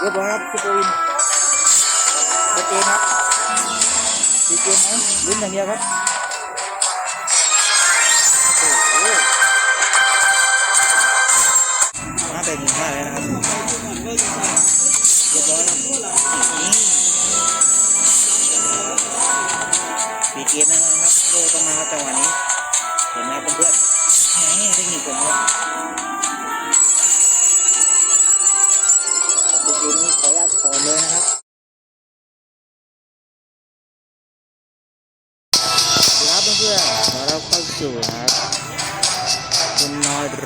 เรียบร้อยครับคุณปูวินชัดเจนครับดีเจนไหมลุ้นอย่างเดียวครับโอ้โหมาเป็นหนึ่งห้าเลยนะครับเรียบร้อยครับนี่ปีเกมแน่นอนครับโดต้องมาครับจังหวะนี้เห็นไหมเพื่อนๆแหมเทคนิคผมครับ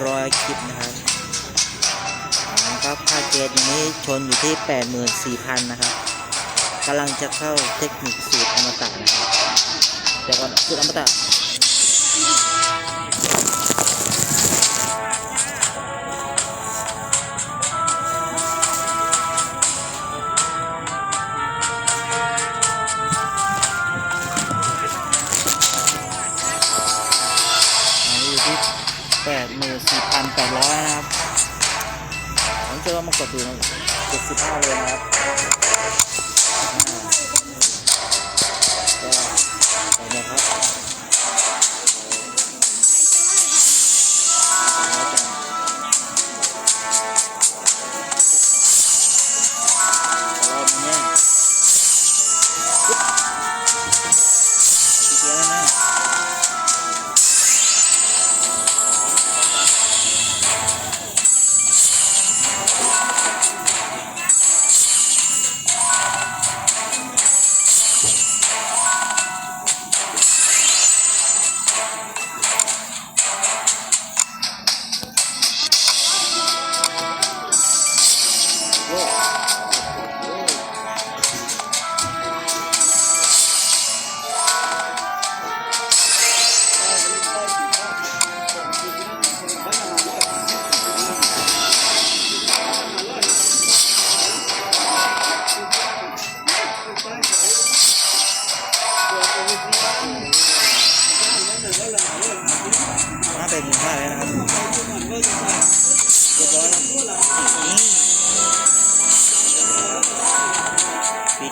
ร้อยคลิปนะครับนะครับค่าเกณฑ์อย่างนี้ชนอยู่ที่ 84,000 นะครับกำลังจะเข้าเทคนิคสูตรอมตะนะครับเดี๋ยวก่อนสูตรอมตะ แปดร้อยนะครับผมจะลองมากดดูนะเจ็ดสิบห้าเลยนะครับอ่าก็ไปนะครับ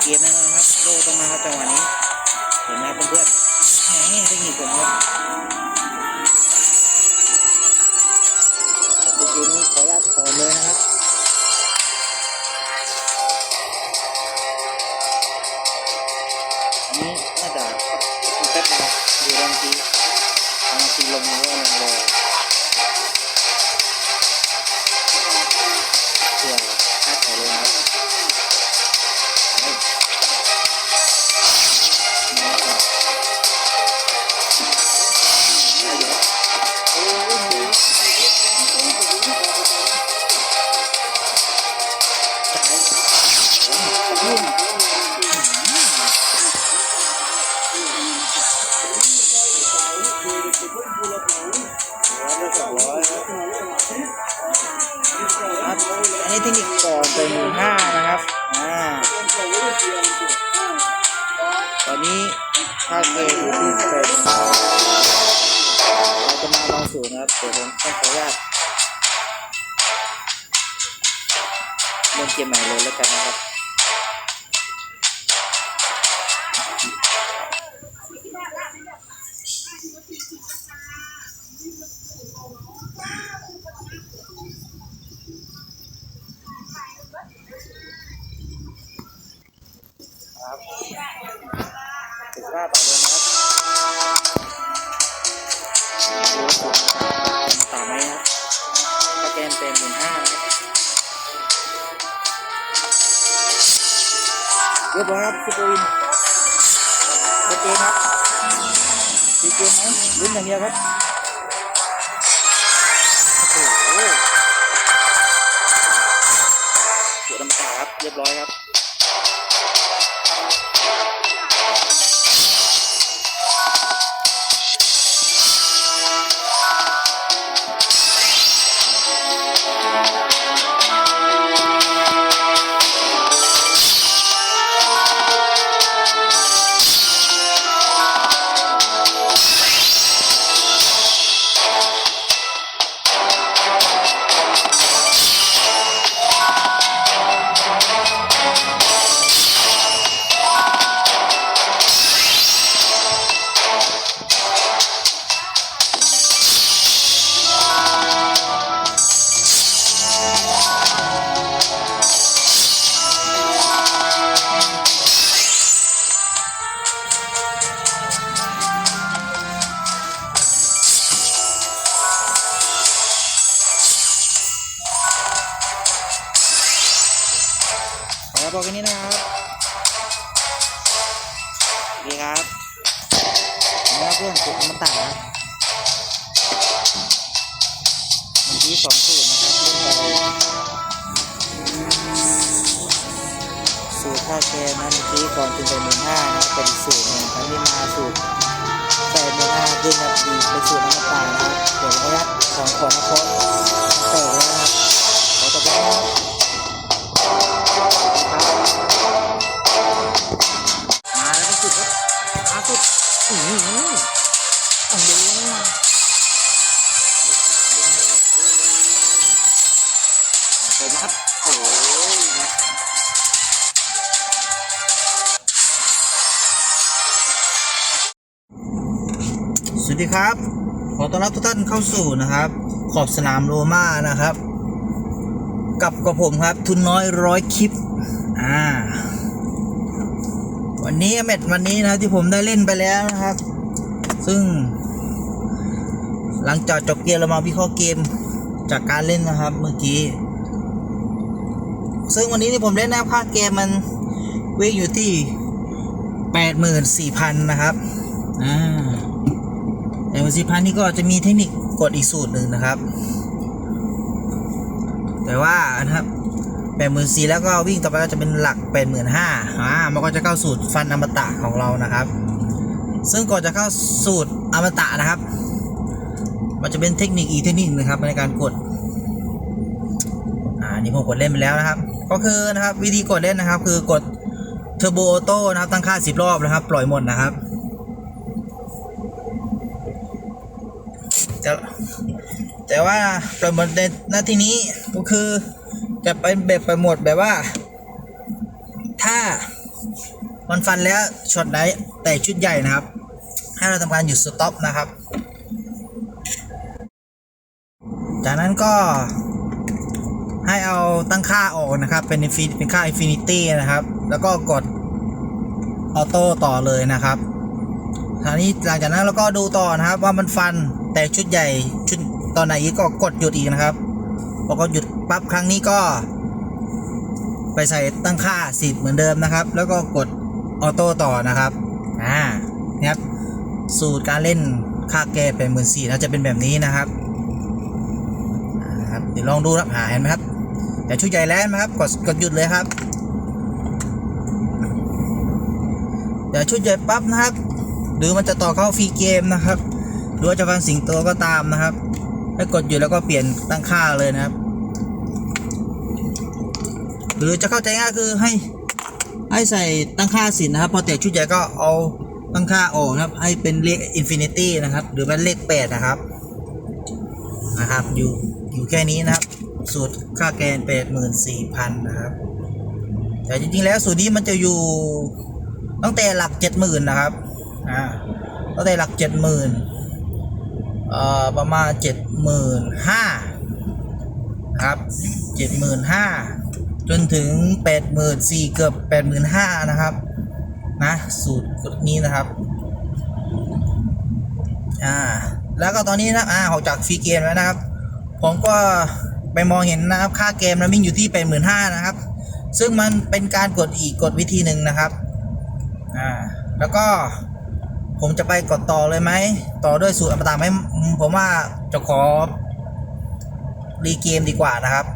เกมแน่นอนครับโดต้องมาครับจังหวะนี้เห็นไหมครับเพื่อนๆแหมเทคนิคผมครับขอบคุณทีมนี้ขออนุญาตถอนเลยนะครับอันนี้น่าจะแป๊บนะครับดูบางทีบางทีลงแล้วลงเลย นะครับเดี๋ยวผมต้องขออนุญาตเล่นเกมใหม่เลยแล้วกันนะครับครับสิบห้าต่อเลยนะครับ ดูสูงต่อไหมครับถ้าเกมเป็นหมื่นห้าเรียบร้อยครับคุณปูวินชัดเจนครับดีเจนไหมลุ้นอย่างเดียวครับโอ้โหสูตรอมตะครับ เรียบร้อยครับ บอกแค่นี้นะครับดีครับนะครับเพื่อนกดอมตะครับวันที่สองสูตรนะครับเล่นไปสูตรข้าวแกงนะเมื่อกี้ก่อนถึงไปหมื่นห้านะเป็นสูตรหนึ่งครั้งนี้มาสูตรแปดหมื่นห้าขึ้นนะดีเป็นสูตรอมตะนะครับเดี๋ยวระยะสองขวดนะครับ วัสดีครับ ขอต้อนรับทุกท่านเข้าสู่นะครับ ขอบสนามโรม่านะครับ กับกับผมครับ ทุนน้อยร้อยคลิป อ่า วันนี้แมตช์วันนี้นะที่ผมได้เล่นไปแล้วนะครับ ซึ่ง หลังจากจบเกมเรามาวิเคราะห์เกมจากการเล่นนะครับเมื่อกี้ ซึ่งวันนี้ที่ผมเล่นนะค่าเกมมันวิ่งอยู่ที่แปดหมื่นสี่พันนะครับ อ่า แปดหมื่นสี่พันนี่ก็จะมีเทคนิคกดอีกสูตรหนึ่งนะครับ แต่ว่านะครับแปดหมื่นสี่แล้วก็วิ่งต่อไปก็จะเป็นหลักแปดหมื่นห้าอ่ามันก็จะเข้าสูตรฟันอมตะของเรานะครับ ซึ่งก่อนจะเข้าสูตรอมตะนะครับ มันจะเป็นเทคนิคอีเทคนิคหนึงครับในการกดอ่านี่ผมกดเล่นไปแล้วนะครับ ก็คือนะครับวิธีกดเล่นนะครับ คือกดเทอร์โบออโต้นะครับตั้งค่าสิบรอบนะครับ ปล่อยหมดนะครับ จะแต่ว่าปล่อยหมดในหน้าที่นี้ก็คือจะเป็นแบบไปหมดแบบว่า ถ้ามันฟันแล้วช็อตไหนแต่ชุดใหญ่นะครับ ให้เราทำการหยุดสต็อปนะครับ จากนั้นก็ให้เอาตั้งค่าออกนะครับ เป็น infin- เป็นค่า infinity นะครับ แล้วก็กดออโต้ต่อเลยนะครับ คราวนี้หลังจากนั้นเราก็ดูต่อนะครับ ว่ามันฟันแต่ชุดใหญ่ชุดตอนไหนอีกก็กดหยุดอีกนะครับพอก็หยุดปั๊บครั้งนี้ก็ ไปใส่ตั้งค่าสิบเหมือนเดิมนะครับ แล้วก็กดออโต้ต่อนะครับอ่าเนี่ยครับสูตรการเล่นค่าแก้เป็นหมื่นสี่จะเป็นแบบนี้นะครับครับเดี๋ยวลองดูครับหาเห็นไหมครับแต่ชุดใหญ่แล้วนะครับกดกดหยุดเลยครับเดี๋ยวชุดใหญ่ปั๊บนะครับ หรือมันจะต่อเข้าฟรีเกมนะครับ หรือว่าจะฟันสิงโตก็ตามนะครับให้กดหยุดแล้วก็เปลี่ยนตั้งค่าเลยนะครับ หรือจะเข้าใจง่ายคือให้ให้ใส่ตั้งค่าสินนะครับ พอแต่ชุดใหญ่ก็เอาตั้งค่าออกนะครับ ให้เป็นเลขอินฟินิตี้นะครับ หรือเป็นเลขแปดนะครับนะครับ อยู่อยู่แค่นี้นะครับ สูตรค่าแกนแปดหมื่นสี่พันนะครับ แต่จริงๆแล้วสูตรนี้มันจะอยู่ตั้งแต่หลักเจ็ดหมื่นนะครับ อ่าตั้งแต่หลักเจ็ดหมื่นเอ่อประมาณเจ็ดหมื่นห้าครับเจ็ดหมื่นห้าจนถึงแปดหมื่นสี่เกือบแปดหมื่นห้านะครับ นะ สูตรนี้นะครับ อ่า แล้วก็ตอนนี้นะอ่าออกจากฟรีเกมแล้วนะครับ ผมก็ไปมองเห็นนะครับ ค่าเกมนะวิ่งอยู่ที่แปดหมื่นห้านะครับ ซึ่งมันเป็นการกดอีกกดวิธีหนึ่งนะครับ อ่า แล้วก็ ผมจะไปกดต่อเลยไหม ต่อด้วยสูตรอมตะไหมผมว่าจะขอรีเกมดีกว่านะครับ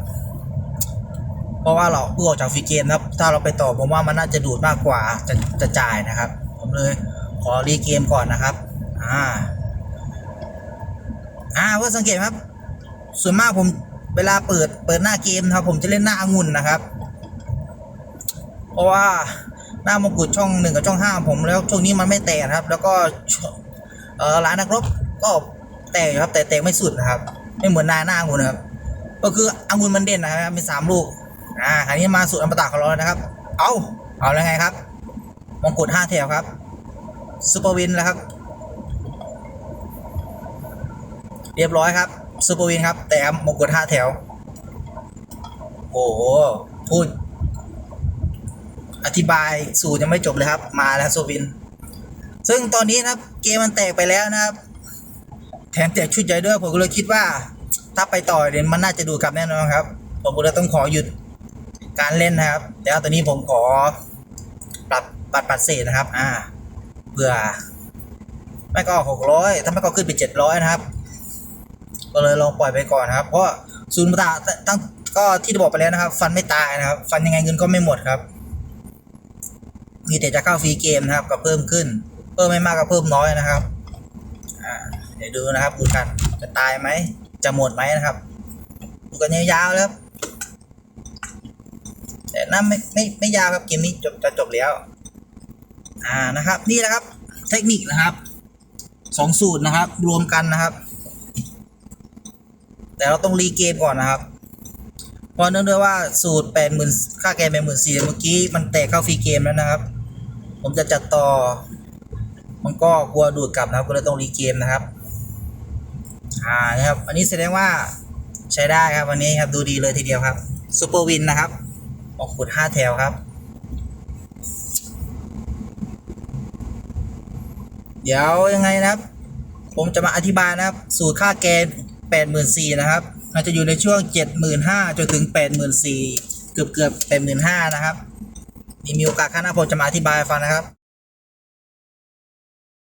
เพราะว่าเราเพิ่งออกจากฟรีเกมนะครับ ถ้าเราไปต่อผมว่ามันน่าจะดูดมากกว่าจะจะจ่ายนะครับ ผมเลยขอรีเกมก่อนนะครับ อ่า อ่าเพื่อสังเกตครับ ส่วนมากผมเวลาเปิดเปิดหน้าเกมครับ ผมจะเล่นหน้าองุ่นนะครับ เพราะว่า หน้ามงกุฎช่องหนึ่งกับช่องห้าผมแล้วช่วงนี้มันไม่แตกนะครับ แล้วก็เออร้านนักรบก็แตกอยู่ครับ แต่แตกไม่สุดนะครับ ไม่เหมือนนาหน้าองุ่นะครับ ก็คือองุ่นมันเด่นนะครับมีสามลูกอ่าอันนี้มาสูตรอมตะของเราแล้วนะครับ เอาเอาแล้วไงครับมงกุฎห้าแถวครับซูเปอร์วินแล้วครับ เรียบร้อยครับซูเปอร์วินครับ แต่มงกุฎห้าแถว โอ้โหพูด อธิบายสูตรยังไม่จบเลยครับ มาแล้วโซวิน ซึ่งตอนนี้นะครับ เกมมันแตกไปแล้วนะครับ แถมแจกชุดใหญ่ด้วยผมก็เลยคิดว่า ถ้าไปต่อเนี่ยมันน่าจะดูกลับแน่นอนครับ ผมก็เลยต้องขอหยุดการเล่นนะครับ แต่ว่าตัวนี้ผมขอปรับปัดปัดเศษนะครับ อ่าเพื่อไม่ก็หกร้อยถ้าไม่ก็ขึ้นไปเจ็ดร้อยนะครับ ก็เลยลองปล่อยไปก่อนครับ เพราะศูนย์ตาตั้งก็ที่บอกไปแล้วนะครับ ฟันไม่ตายนะครับ ฟันยังไงเงินก็ไม่หมดครับ มีแต่จะเข้าฟรีเกมนะครับก็เพิ่มขึ้น เพิ่มไม่มากก็เพิ่มน้อยนะครับเดี๋ยวดูนะครับดูกันจะตายไหมจะหมดไหมนะครับดูกันยาวๆแล้วแต่น่าไม่ไม่ไม่ยาวครับเกมนี้จบจะจบแล้ว อ่านะครับ นี่นะครับ เทคนิคนะครับสองสูตรนะครับ รวมกันนะครับ แต่เราต้องรีเกมก่อนนะครับเพราะเนื่องด้วยว่าสูตรแปดหมื่นค่าแกนแปดหมื่นสี่เมื่อกี้มันแตกเข้าฟรีเกมแล้วนะครับ ผมจะจัดต่อ มันก็กลัวดูดกลับนะครับก็เลยต้องรีเกมนะครับ อ่านะครับ อันนี้แสดงว่าใช้ได้ครับวันนี้ครับดูดีเลยทีเดียวครับซูเปอร์วินนะครับ ออกขุดห้าแถวครับ เดี๋ยวยังไงนะครับ ผมจะมาอธิบายนะครับสูตรค่าแกนแปดหมื่นสี่นะครับมันจะอยู่ในช่วงเจ็ดหมื่นห้าจนถึงแปดหมื่นสี่เกือบเกือบแปดหมื่นห้านะครับ มีมีโอกาสข้างหน้าผมจะมาอธิบายฟังนะครับ